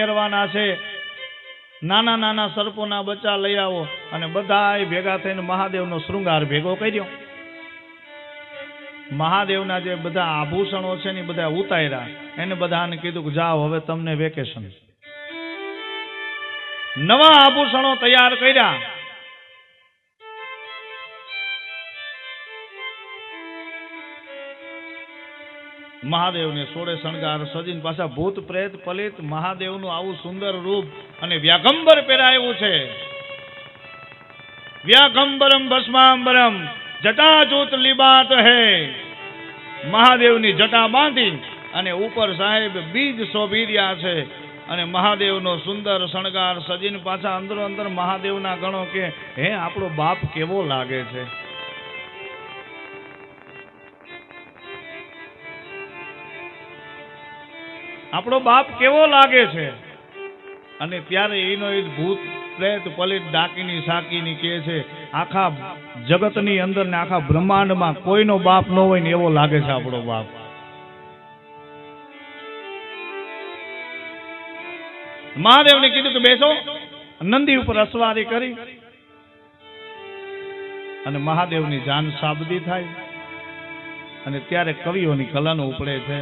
પહેરવાના છે. નાના નાના સર્પોના બચ્ચા લઈ આવો અને બધાય ભેગા થઈને મહાદેવનો શૃંગાર ભેગો કર્યો. મહાદેવના જે બધા આભૂષણો છે ને બધા ઉતાર્યા. એને બધાને કીધું કે જાઓ, હવે તમને વેકેશન નવા આભૂષણો તૈયાર કર્યા. મહાદેવને સોળે શણગાર, સજીન પાછા ભૂત, પ્રેત, પલિત, મહાદેવનું આવું સુંદર રૂપ અને વ્યાગંબર પહેરાયું છે. વ્યાગંબરમ ભસ્માંબરમ, જટાજૂત લીબાત હે. મહાદેવની જટા બાંધી અને ઉપર સાહેબ બીજ શોભી રહ્યા છે અને મહાદેવનો સુંદર શણગાર, સજીન પાછા અંદરો અંદર મહાદેવના ગણો કે, હે, આપણો બાપ કેવો લાગે છે? આપણો બાપ કેવો લાગે છે? અને ત્યારે એનો એ ભૂત પ્રેત પલિત ડાકીની સાકીની કે છે, આખા જગતની અંદર ને આખા બ્રહ્માંડમાં કોઈનો બાપ ન હોય ને એવો લાગે છે આપણો બાપ. મહાદેવને કીધું કે બેસો. નંદી ઉપર અસવારી કરી અને મહાદેવની જાન સાબદી થાય અને ત્યારે કવિઓની કલાનો ઉપડે છે.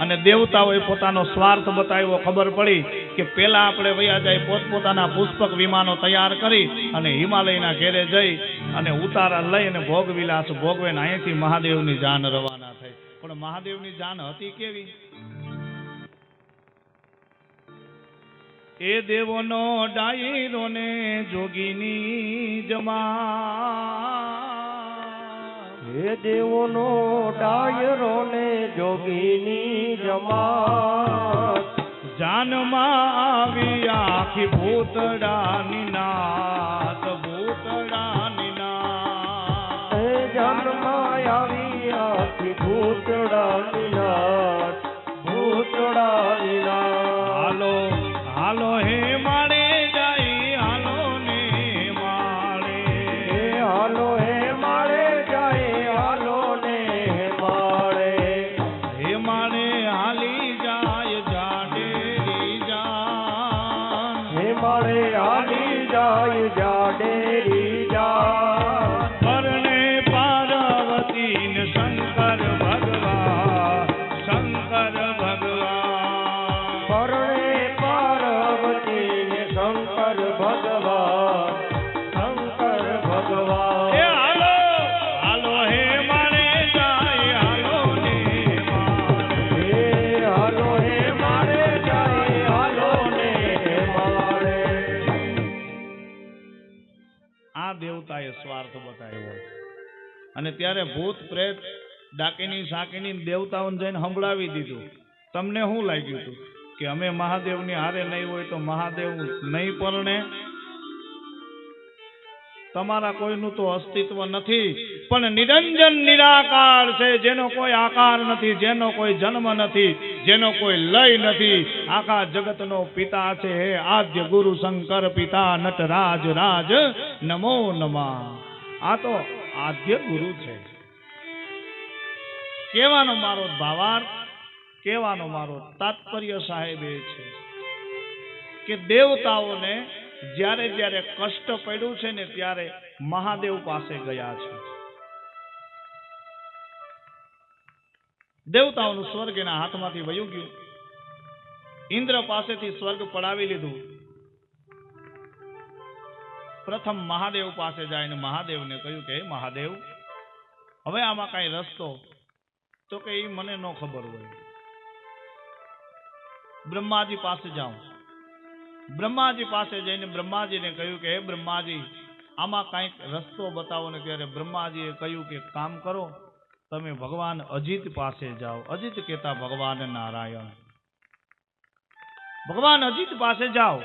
અને દેવતાઓએ પોતાનો સ્વાર્થ બતાવ્યો. ખબર પડી કે પેલા આપણે વયા જાય પોતપોતાના પુષ્પક વિમાનો તૈયાર કરી અને હિમાલયના ઘેરે જઈ અને ઉતારા લઈ અને ભોગ વિલાસ ભોગવે ને અહીંથી મહાદેવની જાન રવાના થઈ. પણ મહાદેવની જાન હતી કેવી? એ દેવોનો ડાયરો ને જોગીની જમા હે દેવોનો ડાયરો ને જોગીની જમાત. જાનમાં આવી આખી ભૂતડાની નાત. जाडे દેવતાએ સ્વાર્થ બતાવ્યો અને ત્યારે ભૂત, પ્રેત, ડાકીની સાકીની દેવતાઓને જઈને સંભળાવી દીધું. તમને શું લાગ્યું હતું? કે અમે મહાદેવની હારે નહીં હોય તો મહાદેવ નહીં પરણે? તમારા કોઈનું તો અસ્તિત્વ નથી, પણ નિરંજન નિરાકાર છે, જેનો કોઈ આકાર નથી, જેનો કોઈ જન્મ નથી. જેનો કોઈ લય નથી. આખા જગતનો પિતા છે. આદ્ય ગુરુ શંકર પિતા નટરાજ રાજ નમો નમા. આ તો આદ્ય ગુરુ છે. કહેવાનો મારો ભાવાર્થ? કહેવાનો મારો તાત્પર્ય સાહેબ એ છે કે દેવતાઓને જ્યારે જ્યારે કષ્ટ પડ્યું છે ને ત્યારે મહાદેવ પાસે ગયા છે. દેવતાઓનું સ્વર્ગ એના હાથમાંથી વયું ગયું. ઇન્દ્ર પાસેથી સ્વર્ગ પડાવી લીધું. પ્રથમ મહાદેવ પાસે જઈને મહાદેવને કહ્યું કે મહાદેવ, હવે આમાં કઈ રસ્તો? તો કે એ મને ન ખબર હોય. બ્રહ્માજી પાસે જાઉં. બ્રહ્માજી પાસે જઈને બ્રહ્માજીને કહ્યું કે, હે બ્રહ્માજી, આમાં કાંઈક રસ્તો બતાવો ને ત્યારે બ્રહ્માજીએ કહ્યું કે, કામ કરો. તમે ભગવાન અજીત પાસે જાઓ. અજીત કેતા ભગવાન નારાયણ. ભગવાન અજીત પાસે જાઓ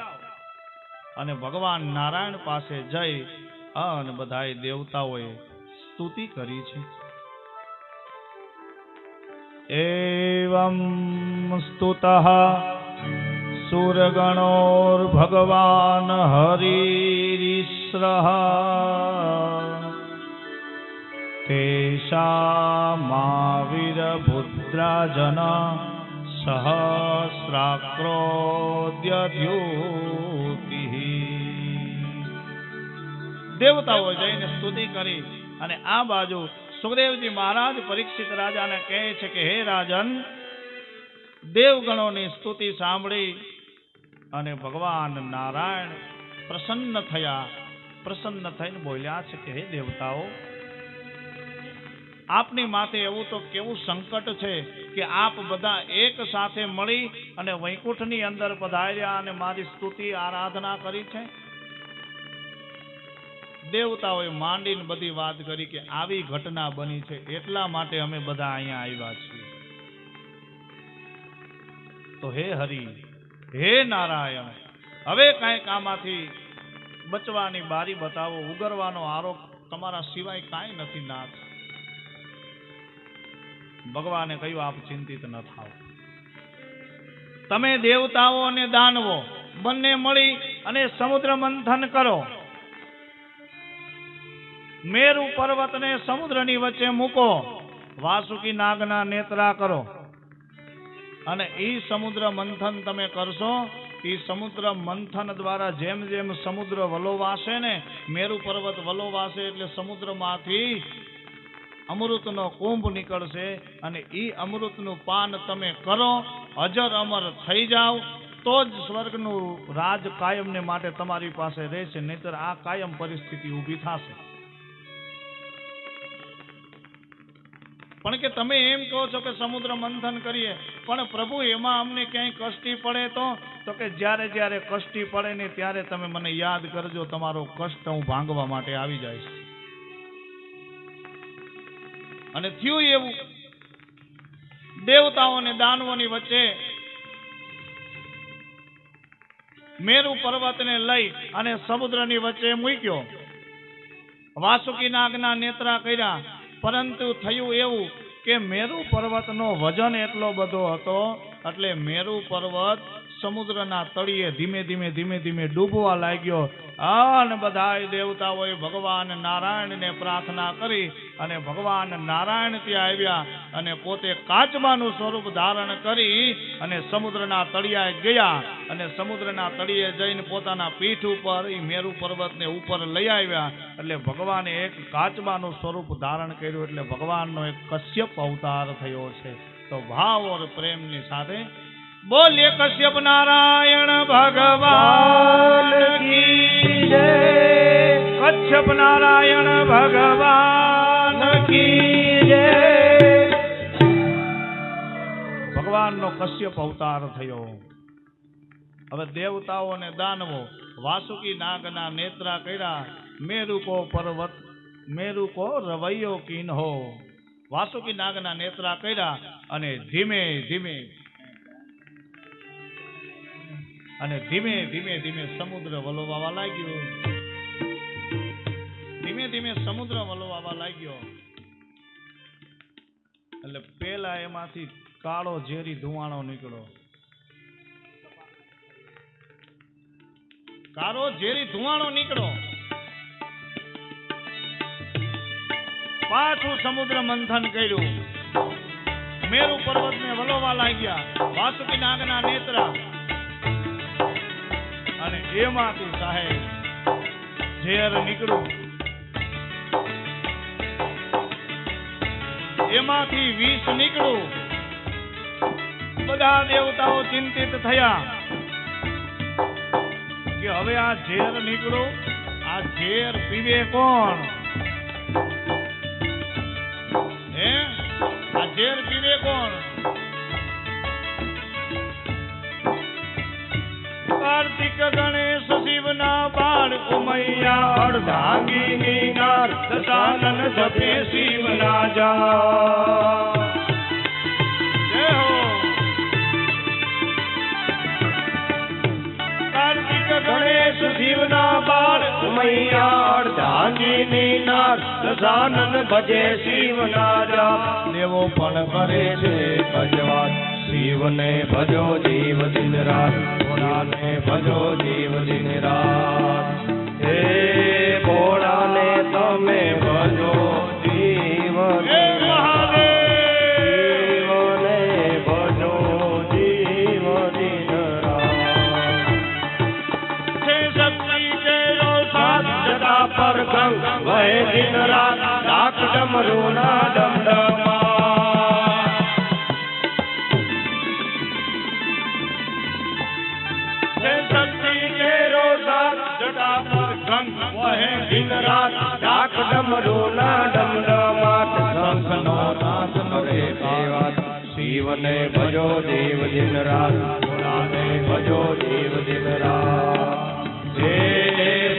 અને ભગવાન નારાયણ પાસે જઈ અને બધા દેવતાઓએ સ્તુતિ કરી છે. એવમ સ્તુતઃ સુરગણોર્ભગવાન હરિશ્રઃ તેષામાવિરભુદ્રાજન સહસ્રાક્રોદ્યુતિ દેવતાઓ જઈને સ્તુતિ કરી અને આ બાજુ સુખદેવજી મહારાજ પરીક્ષિત રાજાને કહે છે કે, હે રાજન, દેવગણોની સ્તુતિ સાંભળી અને ભગવાન નારાયણ પ્રસન્ન થયા. પ્રસન્ન થઈને બોલ્યા છે કે, હે દેવતાઓ આપની માથે એવું તો કેવું સંકટ છે કે આપ બધા એક સાથે મળી અને વૈકુંઠની અંદર પધાર્યા અને મારી સ્તુતિ, આરાધના કરી છે? દેવતાઓએ માંડીને બધી વાત કરી કે આવી ઘટના બની છે, એટલા માટે અમે બધા અહીંયા આવ્યા છીએ. તો હે હરિ, હે નારાયણ, હવે કાંઈક આમાંથી બચવાની બારી બતાવો, ઉગરવાનો આરોપ તમારા સિવાય કાંઈ નથી, નાથ. ભગવાને કહ્યું, આપ ચિંતિત ન થાઓ. તમે દેવતાઓ અને દાનવો બંને મળી અને સમુદ્ર મંથન કરો. મેરુ પર્વતને સમુદ્રની વચ્ચે મૂકો. વાસુકી નાગના નેત્રા કરો. અને એ સમુદ્ર મંથન તમે કરશો એ સમુદ્ર મંથન દ્વારા જેમ જેમ સમુદ્ર વલોવાશે ને, મેરુ પર્વત વલોવાશે એટલે સમુદ્રમાંથી અમૃતનો કુંભ નીકળશે અને ઈ અમૃતનું પાન તમે કરો અજર અમર થઈ જાઓ, તો જ સ્વર્ગનું રાજ કાયમને માટે તમારી પાસે રહેશે, નહીતર આ કાયમ પરિસ્થિતિ ઊભી થશે. પણ કે તમે એમ કહો છો કે સમુદ્ર મંથન કરીએ, પણ પ્રભુ એમાં અમને ક્યાંય કષ્ટી પડે તો? તો કે જ્યારે જ્યારે કષ્ટી પડે ને ત્યારે તમે મને યાદ કરજો, તમારો કષ્ટ હું ભાંગવા માટે આવી જઈશ. અને થયું એવું. દેવતાઓ અને દાનવોની વચ્ચે મેરુ પર્વતને લઈ અને સમુદ્રની વચ્ચે મૂક્યો. વાસુકી નાગના નેત્રા કર્યા. પરંતુ થયું એવું કે મેરુ પર્વતનો વજન એટલો બધો હતો, એટલે મેરુ પર્વત સમુદ્રના તળિયે ધીમે ધીમે ધીમે ધીમે ડૂબવા લાગ્યો. અને બધા દેવતાઓએ ભગવાન નારાયણને પ્રાર્થના કરી અને ભગવાન નારાયણ ત્યાં આવ્યા અને પોતે કાચબાનું સ્વરૂપ ધારણ કરી અને સમુદ્રના તળિયાએ ગયા અને સમુદ્રના તળિયે જઈને પોતાના પીઠ ઉપર એ મેરુ પર્વતને ઉપર લઈ આવ્યા. એટલે ભગવાને એક કાચબાનું સ્વરૂપ ધારણ કર્યું. એટલે ભગવાનનો એક કશ્યપ અવતાર થયો છે. તો ભાવ ઓર પ્રેમની સાથે બોલીએ કશ્યપ નારાયણ ભગવાન કી જય. કશ્યપ નારાયણ ભગવાન કી જય. ભગવાનનો કશ્યપ અવતાર થયો. હવે દેવતાઓ અને દાનવો વાસુકી નાગના નેત્રા કર્યા. મેરુકો પર્વત મેરુકો રવૈયો કિન્હો. વાસુકી નાગના નેત્રા કર્યા અને ધીમે ધીમે અને ધીમે ધીમે ધીમે સમુદ્ર વલોવાવા લાગ્યો. ધીમે ધીમે સમુદ્ર વલોવાવા લાગ્યો. એટલે પેલા એમાંથી કાળો ઝેરી ધુવાણો નીકળ્યો. કાળો ઝેરી ધુવાણો નીકળ્યો. પાછું સમુદ્ર મંથન કર્યું. મેરુ પર્વતને વલોવા લાગ્યા. વાસુકી નાગના નેત્રા. અને એમાંથી સાહેબ ઝેર નીકળ્યું એમાંથી વિષ નીકળ્યું બધા દેવતાઓ ચિંતિત થયા કે હવે આ ઝેર નીકળ્યું આ ઝેર પીવે કોણ? હે? આ ઝેર પીવે કોણ? કાર્તિક ગણેશ શિવના બાળ ઉમૈયા, અર્ધાંગીની નાર સદાનન જપે શિવના જા. શિવના બાળ ઉમૈયા, અર્ધાંગીની નાર સદાનંદ ભજે શિવના જાપ દેવો પણ કરે છે ભજવાત શિવને ભજો જીવ દિન રાત ભોળાને ભજો જીવ દિન રાત. હે ભોળાને તમે ભજો જીવ શિવને ભજો જીવ પર ગંગ વહે દિન રાત ડાક ડમરૂ ના શિવને ભજો દેવ દિન રાત ભોળાને ભજો દેવ દિન રાત હે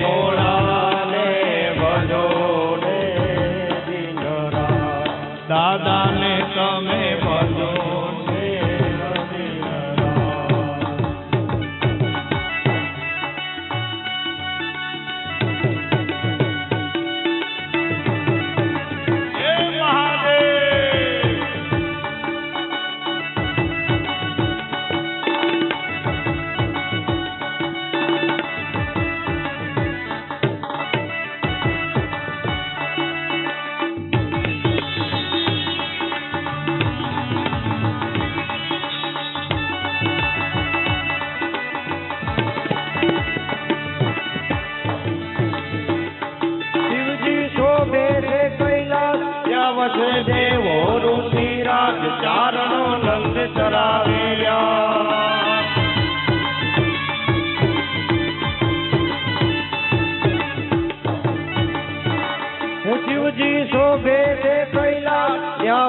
ભોળાને ભજો ને દિન રાત દાદાને તમે ભજો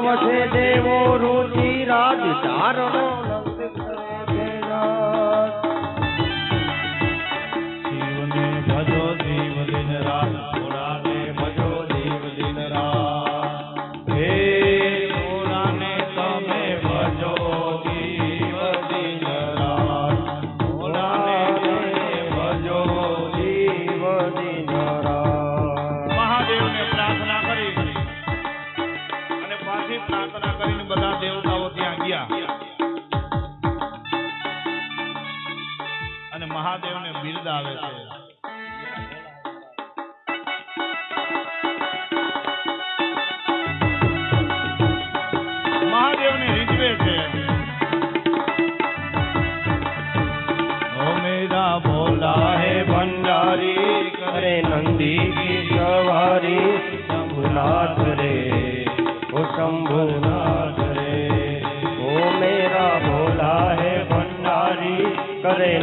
ત્યાં દેવો દેવો રુચિરાજ ચારણો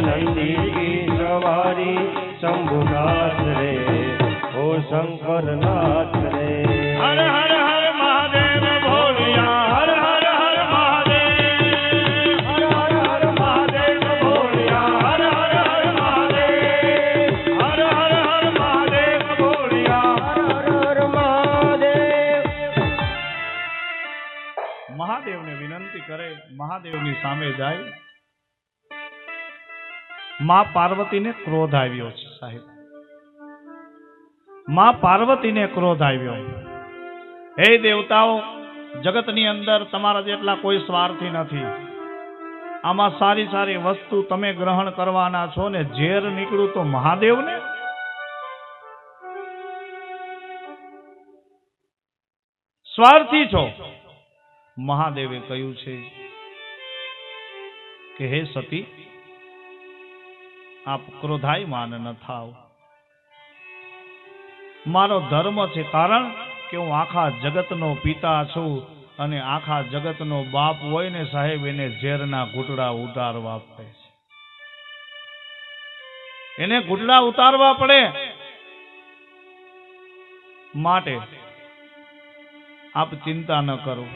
કરે નંદી કી સવારી શંભુનાથ રે ઓ શંકરનાથ રે હર હર હર મહાદેવ ભોલિયા હર હર હર મહાદેવ હર હર હર મહાદેવ ભોળિયા હર હર હર મહાદેવ હર હર હર મહાદેવ ભોલિયા હર હર હર મહાદેવ મહાદેવને વિનંતી કરે મહાદેવની સામે જાય માં પાર્વતીને ક્રોધ આવ્યો છે, સાહેબ. માં પાર્વતીને ક્રોધ આવ્યો. હે દેવતાઓ, જગતની અંદર તમારા જેટલા કોઈ સ્વાર્થી નથી. આમાં સારી સારી વસ્તુ તમે ગ્રહણ કરવાના છો ને ઝેર નીકળ્યું તો મહાદેવને? સ્વાર્થી છો? મહાદેવે કહ્યું છે કે હે સતી આપ ક્રોધાયમાન ન થાવ. મારો ધર્મ છે કારણ કે હું આખા જગતનો પિતા છું અને આખા જગતનો બાપ હોય ને સાહેબ, એને ઝેરના ઘૂંટડા ઉતારવા પડે છે. એને ઘૂંટડા ઉતારવા પડે માટે આપ ચિંતા ન કરો.